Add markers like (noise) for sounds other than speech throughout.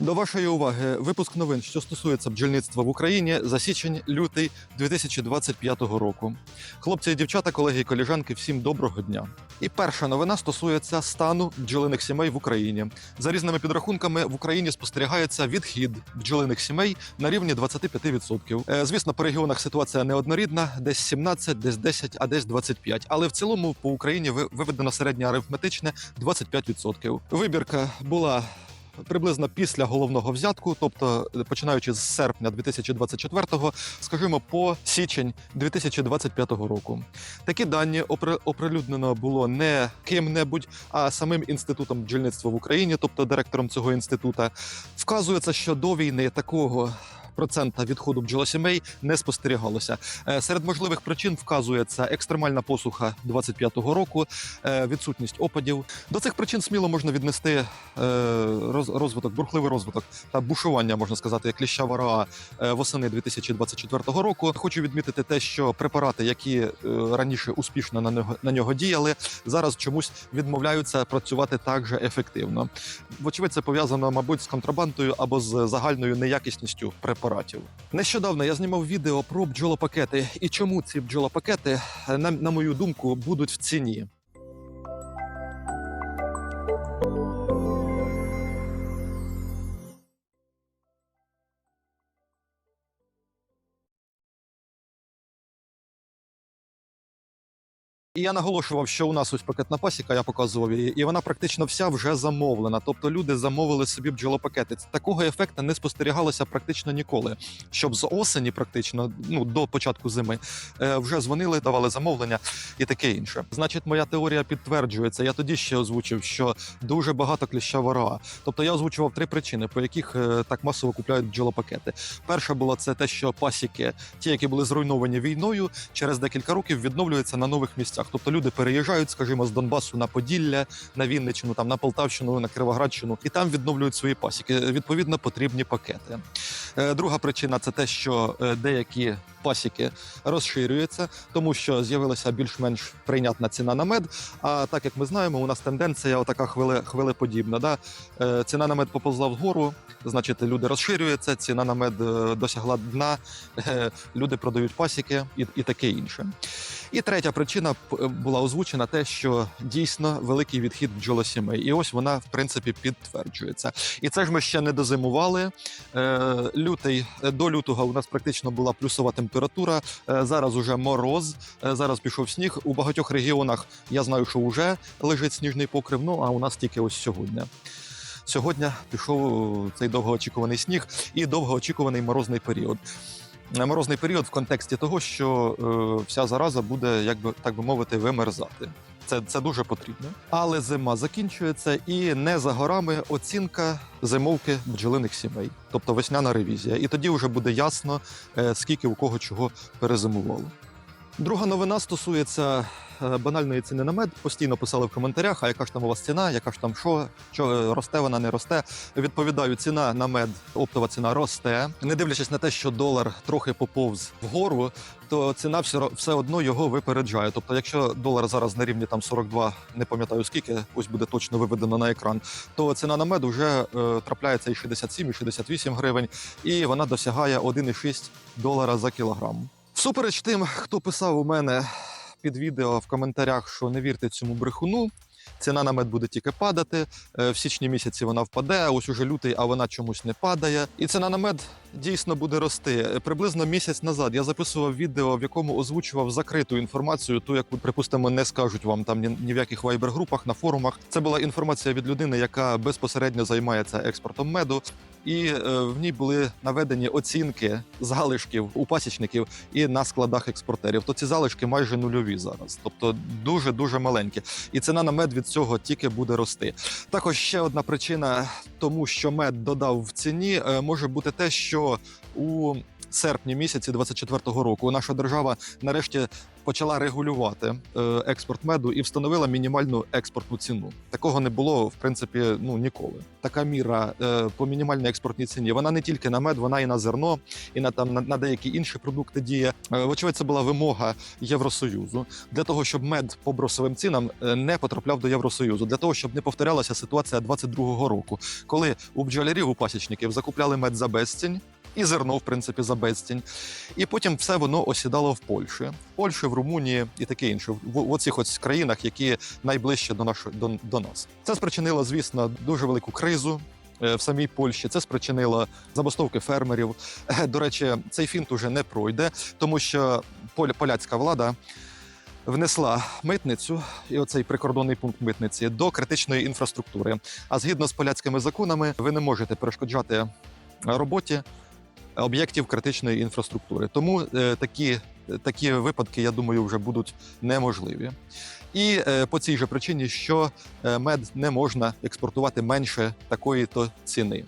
До вашої уваги випуск новин, що стосується бджільництва в Україні за січень-лютий 2025 року. Хлопці і дівчата, колеги і коліжанки, всім доброго дня. І перша новина стосується стану бджолиних сімей в Україні. За різними підрахунками в Україні спостерігається відхід бджолиних сімей на рівні 25%. Е, Звісно, по регіонах ситуація неоднорідна, десь 17, десь 10, а десь 25. Але в цілому по Україні ви- виведено середнє арифметичне 25%. Вибірка була приблизно після головного взятку, тобто е, починаючи з серпня 2024-го, скажімо, по січень 2025 року. Такі дані опри- оприлюднено було не ким-небудь, а самим інститутом бджільництва в Україні, тобто директором цього інститута. Вказується, що до війни такого. Процента відходу бджолосімей не спостерігалося. Е, Серед можливих причин вказується екстремальна посуха 25-го року, е, відсутність опадів. До цих причин сміло можна віднести е, розвиток, бурхливий розвиток та бушування, можна сказати, кліща вараа восени 2024 року. Хочу відмітити те, що препарати, які раніше успішно на нього на нього діяли, зараз чомусь відмовляються працювати так же ефективно. Вочевидь, це пов'язано, мабуть, з контрабандою або з загальною неякісністю препаратів. Нещодавно я знімав відео про бджолопакети і чому ці бджолопакети, на, на мою думку, будуть в ціні. І я наголошував, що у нас ось пакетна пасіка, я показував її, і вона практично вся вже замовлена. Тобто люди замовили собі бджолопакети. Такого ефекту не спостерігалося практично ніколи. Щоб з осені, практично, ну до початку зими, е, вже дзвонили, давали замовлення і таке інше. Значить, моя теорія підтверджується. Я тоді ще озвучив, що дуже багато кліща вора. Тобто я озвучував три причини, по яких е, так масово купляють бджолопакети. Перша була це те, що пасіки, ті, які були зруйновані війною, через декілька років відновлюються на нових місцях. Тобто люди переїжджають, скажімо, з Донбасу на Поділля, на Вінниччину, там на Полтавщину, на Кривоградщину, і там відновлюють свої пасіки. Відповідно, потрібні пакети. Е, Друга причина це те, що е, деякі пасіки розширюються, тому що з'явилася більш-менш прийнятна ціна на мед. А так як ми знаємо, у нас тенденція отака хвиле, хвилеподібна. Да? Е, Ціна на мед поповзла вгору, значить, люди розширюються, ціна на мед е, досягла дна, (laughs) е, люди продають пасіки і, і таке інше. І третя причина була озвучена те, що дійсно великий відхід бджолосімей. І ось вона, в принципі, підтверджується. І це ж ми ще не дозимували. Е, лютий е, до лютого у нас практично була плюсова температура. Е, зараз уже мороз. Е, зараз пішов сніг. У багатьох регіонах я знаю, що вже лежить сніжний покрив. Ну а у нас тільки ось сьогодні. Сьогодні пішов цей довгоочікуваний сніг і довгоочікуваний морозний період. Морозний період в контексті того, що е, вся зараза буде, як би так би мовити, вимерзати. Це, це дуже потрібно. Але зима закінчується, і не за горами оцінка зимовки бджолиних сімей, тобто весняна ревізія. І тоді вже буде ясно, е, скільки у кого чого перезимувало. Друга новина стосується е, банальної ціни на мед. Постійно писали в коментарях, а яка ж там у вас ціна, яка ж там що, що е, росте вона, не росте. Відповідаю, ціна на мед, оптова ціна росте. Не дивлячись на те, що долар трохи поповз вгору, то ціна все, все одно його випереджає. Тобто, якщо долар зараз на рівні там 42, не пам'ятаю скільки, ось буде точно виведено на екран, то ціна на мед вже е, трапляється і 67, і 68 гривень, і вона досягає 1,6 долара за кілограм. Всупереч тим, хто писав у мене під відео в коментарях, що не вірте цьому брехуну. Ціна на мед буде тільки падати. Е, В січні місяці вона впаде, ось уже лютий, а вона чомусь не падає. І ціна на мед дійсно буде рости. Е, Приблизно місяць назад я записував відео, в якому озвучував закриту інформацію, ту, яку, припустимо, не скажуть вам там ні, ні в яких вайбер-групах, на форумах. Це була інформація від людини, яка безпосередньо займається експортом меду. І е, в ній були наведені оцінки залишків у пасічників і на складах експортерів. То ці залишки майже нульові зараз, тобто дуже дуже маленькі. І ціна на мед від цього тільки буде рости. Також ще одна причина тому, що мед додав в ціні, е, може бути те, що у серпні місяці 24-го року наша держава нарешті почала регулювати е, експорт меду і встановила мінімальну експортну ціну. Такого не було в принципі ну ніколи. Така міра е, по мінімальній експортній ціні. Вона не тільки на мед, вона і на зерно, і на там на, деякі інші продукти діє. Е, Вочевидь, це була вимога Євросоюзу для того, щоб мед по бросовим цінам не потрапляв до Євросоюзу, для того, щоб не повторялася ситуація 22-го року, коли у бджолярів у пасічників закупляли мед за безцінь. І зерно, в принципі, за безцінь. І потім все воно осідало в Польщі, в Польщі, в Румунії і таке інше, в, оцих ось країнах, які найближче до, нашої, до, до нас. Це спричинило, звісно, дуже велику кризу. е, В самій Польщі це спричинило забастовки фермерів. Е, До речі, цей фінт уже не пройде, тому що поляцька влада внесла митницю і оцей прикордонний пункт митниці до критичної інфраструктури. А згідно з поляцькими законами, ви не можете перешкоджати роботі об'єктів критичної інфраструктури. Тому е, такі, такі випадки, я думаю, вже будуть неможливі. І е, по цій же причині, що е, мед не можна експортувати менше такої то ціни.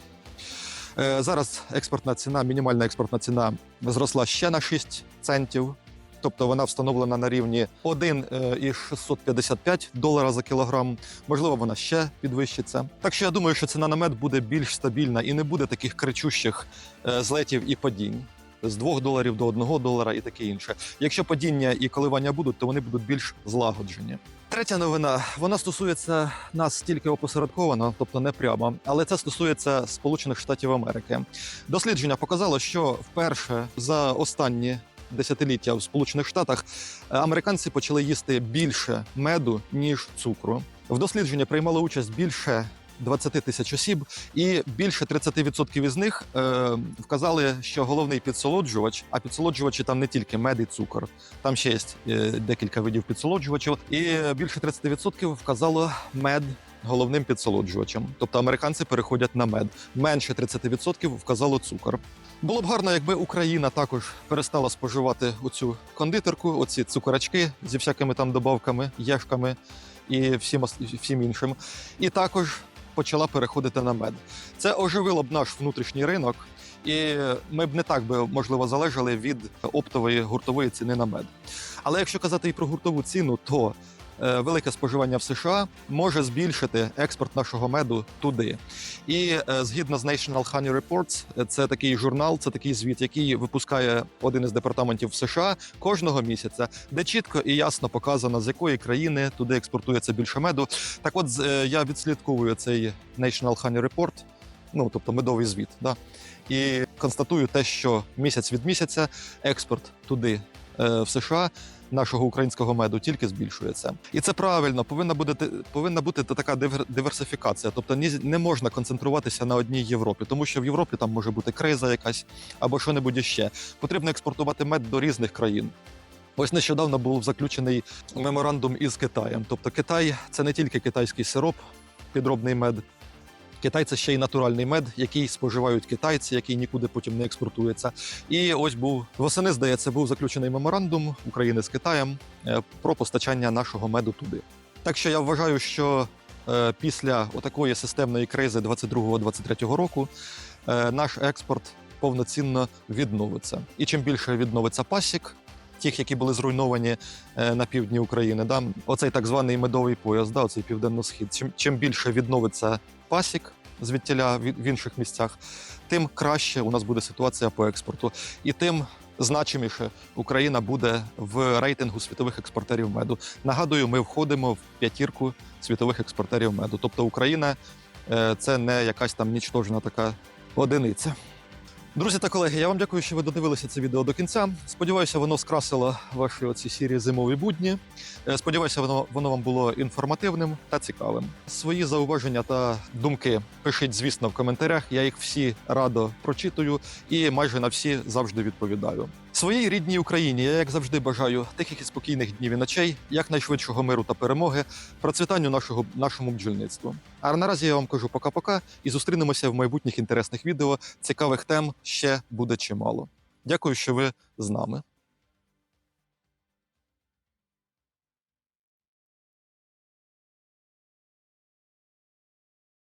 Зараз експортна ціна, мінімальна експортна ціна зросла ще на 6 центів. Тобто вона встановлена на рівні 1,655 долара за кілограм. Можливо, вона ще підвищиться. Так що я думаю, що ціна на мед буде більш стабільна і не буде таких кричущих е, злетів і падінь. З 2 доларів до 1 долара і таке інше. Якщо падіння і коливання будуть, то вони будуть більш злагоджені. Третя новина вона стосується нас тільки опосередковано, тобто не прямо, але це стосується Сполучених Штатів Америки. Дослідження показало, що вперше за останні десятиліття в Сполучених Штатах американці почали їсти більше меду ніж цукру. В дослідженні приймало участь більше 20 тисяч осіб, і більше 30% із них е, вказали, що головний підсолоджувач, а підсолоджувачі там не тільки мед і цукор, там ще є е, декілька видів підсолоджувачів, і більше 30% вказало мед. Головним підсолоджувачем, тобто американці переходять на мед. Менше 30% вказало цукор. Було б гарно, якби Україна також перестала споживати оцю кондитерку, оці цукорачки зі всякими там добавками, єшками і всім, всім іншим. І також почала переходити на мед. Це оживило б наш внутрішній ринок, і ми б не так би можливо залежали від оптової гуртової ціни на мед. Але якщо казати і про гуртову ціну, то велике споживання в США може збільшити експорт нашого меду туди. І е, згідно з National Honey Reports, е, це такий журнал, це такий звіт, який випускає один із департаментів США кожного місяця, де чітко і ясно показано, з якої країни туди експортується більше меду. Так, от е, я відслідковую цей National Honey Report, ну тобто медовий звіт, да, і констатую те, що місяць від місяця експорт туди е, в США. Нашого українського меду тільки збільшується, і це правильно. Повинна бути повинна бути така дивер- диверсифікація. Тобто ні, не можна концентруватися на одній Європі, тому що в Європі там може бути криза якась або що-небудь іще. Потрібно експортувати мед до різних країн. Ось нещодавно був заключений меморандум із Китаєм. Тобто Китай це не тільки китайський сироп, підробний мед. Китай це ще й натуральний мед, який споживають китайці, який нікуди потім не експортується. І ось був восени, здається, був заключений меморандум України з Китаєм е, про постачання нашого меду туди. Так що я вважаю, що е, після отакої системної кризи 22-23 року е, наш експорт повноцінно відновиться. І чим більше відновиться пасік, тих, які були зруйновані на півдні України, да, оцей так званий медовий пояс, да, оцей південно-схід. Чим, чим більше відновиться пасік звідтіля в інших місцях, тим краще у нас буде ситуація по експорту, і тим значиміше Україна буде в рейтингу світових експортерів меду. Нагадую, ми входимо в п'ятірку світових експортерів меду. Тобто Україна е, це не якась там нічтожна така одиниця. Друзі та колеги, я вам дякую, що ви додивилися це відео до кінця. Сподіваюся, воно скрасило ваші оці сірі зимові будні. Е, Сподіваюся, воно, воно вам було інформативним та цікавим. Свої зауваження та думки пишіть, звісно, в коментарях. Я їх всі радо прочитую і майже на всі завжди відповідаю. Своїй рідній Україні я, як завжди, бажаю тихих і спокійних днів і ночей, якнайшвидшого миру та перемоги, процвітанню нашого нашому бджільництву. А наразі я вам кажу пока-пока і зустрінемося в майбутніх інтересних відео. Цікавих тем ще буде чимало. Дякую, що ви з нами.